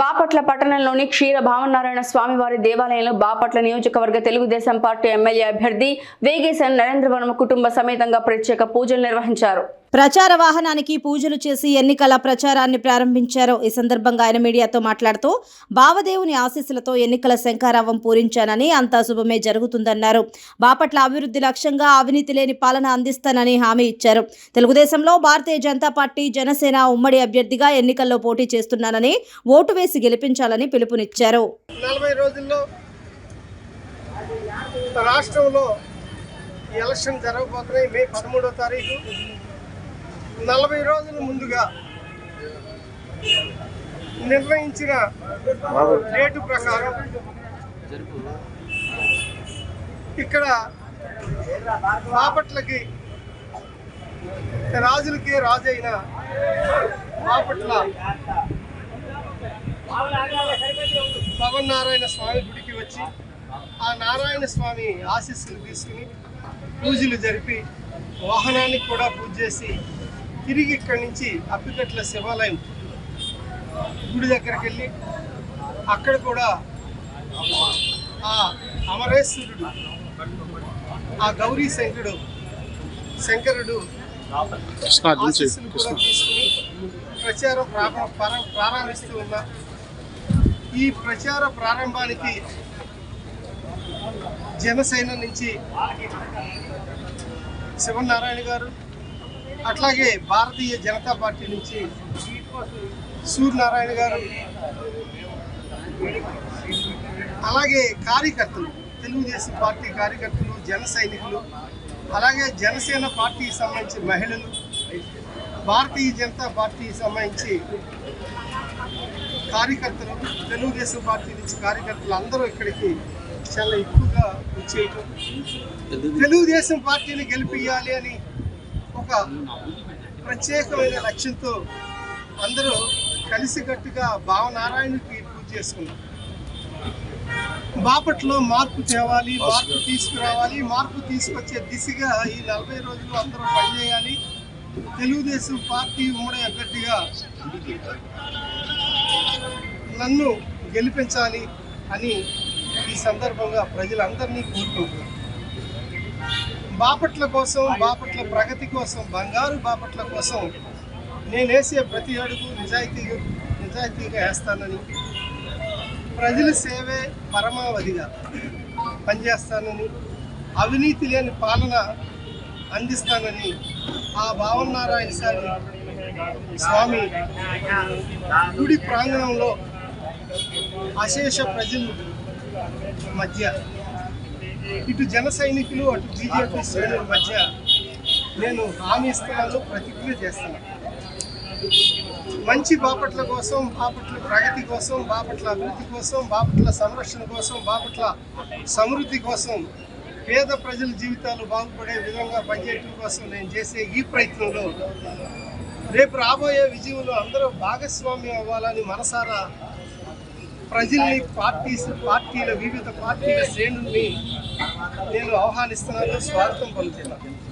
బాపట్ల పట్టణంలోని క్షీర భావనారాయణ స్వామివారి దేవాలయంలో బాపట్ల నియోజకవర్గ తెలుగుదేశం పార్టీ ఎమ్మెల్యే అభ్యర్థి వేగేశన్ నరేంద్రవనం కుటుంబ సమేతంగా ప్రత్యేక పూజలు నిర్వహించారు. ప్రచార వాహనానికి పూజలు చేసి ఎన్నికల ప్రచారాన్ని ప్రారంభించారు. ఈ సందర్భంగా ఆయన మీడియాతో మాట్లాడుతూ బావదేవుని ఆశీస్సులతో ఎన్నికల శంఖారావం పూరించానని అంతా శుభమే జరుగుతుందన్నారు. బాపట్ల అభివృద్ధి లక్ష్యంగా అవినీతి లేని పాలన అందిస్తానని హామీ ఇచ్చారు. తెలుగుదేశంలో భారతీయ జనతా పార్టీ జనసేన ఉమ్మడి అభ్యర్థిగా ఎన్నికల్లో పోటీ చేస్తున్నానని ఓటు వేసి గెలిపించాలని పిలుపునిచ్చారు. రోజుల్లో రాష్ట్రంలో ఎలక్షన్ జరగబోతున్నాయి. మే పదమూడో తారీఖు. నలభై రోజుల ముందుగా నిర్ణయించిన రేటు ప్రకారం ఇక్కడ బాపట్లకి రాజులకి రాజైన బాపట్ల పవన్ నారాయణ స్వామి గుడికి వచ్చి ఆ నారాయణ స్వామి ఆశీస్సులు తీసుకుని పూజలు జరిపి వాహనానికి కూడా పూజ చేసి తిరిగి ఇక్కడి నుంచి అప్పికట్ల శివాలయం గుడి దగ్గరికి వెళ్ళి అక్కడ కూడా ఆ అమరేశ్వరుడు ఆ గౌరీ శంకరుడు శంకరుడు తీసుకుని ప్రచారం ప్రారంభ ప్రారం- ప్రారంభిస్తూ ఉన్నా ఈ ప్రచార ప్రారంభానికి జనసేన నుంచి శివనారాయణ గారు అట్లాగే భారతీయ జనతా పార్టీ నుంచి సూర్యనారాయణ గారు అలాగే కార్యకర్తలు తెలుగుదేశం పార్టీ కార్యకర్తలు జన సైనికులు అలాగే జనసేన పార్టీకి సంబంధించిన మహిళలు భారతీయ జనతా పార్టీకి సంబంధించి కార్యకర్తలు తెలుగుదేశం పార్టీ నుంచి కార్యకర్తలు అందరూ ఇక్కడికి చాలా ఎక్కువగా వచ్చేయటం. తెలుగుదేశం పార్టీని గెలిపియాలి అని ఒక ప్రత్యేకమైన లక్ష్యంతో అందరూ కలిసికట్టుగా భావనారాయణకి పూజ చేసుకున్నారు బాపట్లో మార్పు తేవాలి మార్పు తీసుకురావాలి మార్పు తీసుకొచ్చే దిశగా ఈ నలభై రోజులు అందరూ పనిచేయాలి. తెలుగుదేశం పార్టీ ఉమ్మడి అభ్యర్థిగా నన్ను గెలిపించాలి అని ఈ సందర్భంగా ప్రజలందరినీ కోరుకుంటున్నాను. బాపట్ల కోసం బాపట్ల ప్రగతి కోసం బంగారు బాపట్ల కోసం నేను వేసే ప్రతి అడుగు నిజాయితీగా నిజాయితీగా వేస్తానని ప్రజల సేవే పరమావధిగా పనిచేస్తానని అవినీతి లేని పాలన అందిస్తానని ఆ భావనారాయణ సారి స్వామి గుడి ప్రాంగణంలో అశేష ప్రజలు మధ్య ఇటు జన సైనికులు అటు బీజేపీ శ్రేణుల మధ్య నేను హామీ ఇస్తున్నాను ప్రతిజ్ఞ చేస్తున్నాను మంచి బాపట్ల కోసం బాపట్ల ప్రగతి కోసం బాపట్ల అభివృద్ధి కోసం బాపట్ల సంరక్షణ కోసం బాపట్ల సమృద్ధి కోసం పేద ప్రజల జీవితాలు బాగుపడే విధంగా పనిచేయడం కోసం నేను చేసే ఈ ప్రయత్నంలో రేపు రాబోయే విజయంలో అందరూ భాగస్వామ్యం అవ్వాలని మనసారా ప్రజల్ని పార్టీస్ పార్టీల వివిధ పార్టీల శ్రేణుల్ని నేను ఆహ్వానిస్తున్నాను స్వాగతం పలుకుతున్నాను.